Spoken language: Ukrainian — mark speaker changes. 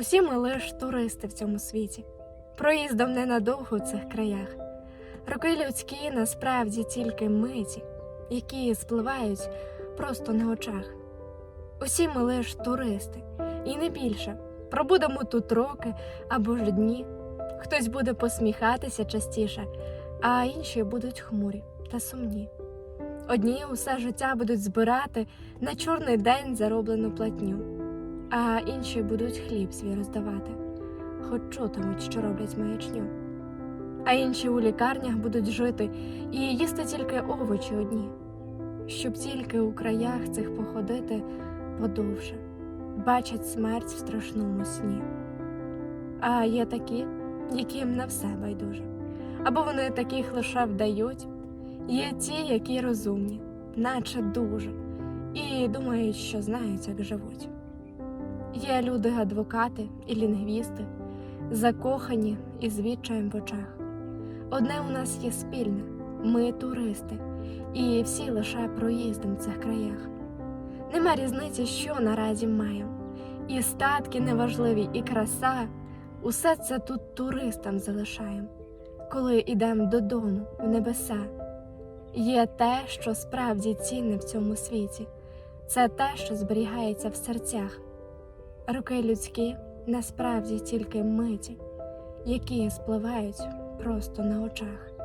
Speaker 1: Усі ми лиш туристи в цьому світі, проїздом ненадовго в цих краях. Роки людські насправді тільки миті, які спливають просто на очах. Усі ми лиш туристи, і не більше. Пробудемо тут роки або ж дні. Хтось буде посміхатися частіше, а інші будуть хмурі та сумні. Одні усе життя будуть збирати на чорний день зароблену платню, а інші будуть хліб свій роздавати, хоч чутимуть, що роблять маячню. А інші у лікарнях будуть жити і їсти тільки овочі одні, щоб тільки у краях цих походити подовше, бачать смерть в страшному сні. А є такі, яким на все байдуже, або вони таких лише вдають. Є ті, які розумні, наче дуже, і думають, що знають, як живуть. Є люди-адвокати і лінгвісти, закохані і з відчаєм в очах. Одне у нас є спільне ми туристи, і всі лише проїздом в цих краях. Нема різниці, що наразі маємо. І статки неважливі, і краса усе це тут туристам залишаємо, коли йдемо додому в небеса. Є те, що справді цінне в цьому світі, це те, що зберігається в серцях. Руки людські насправді тільки миті, які спливають просто на очах.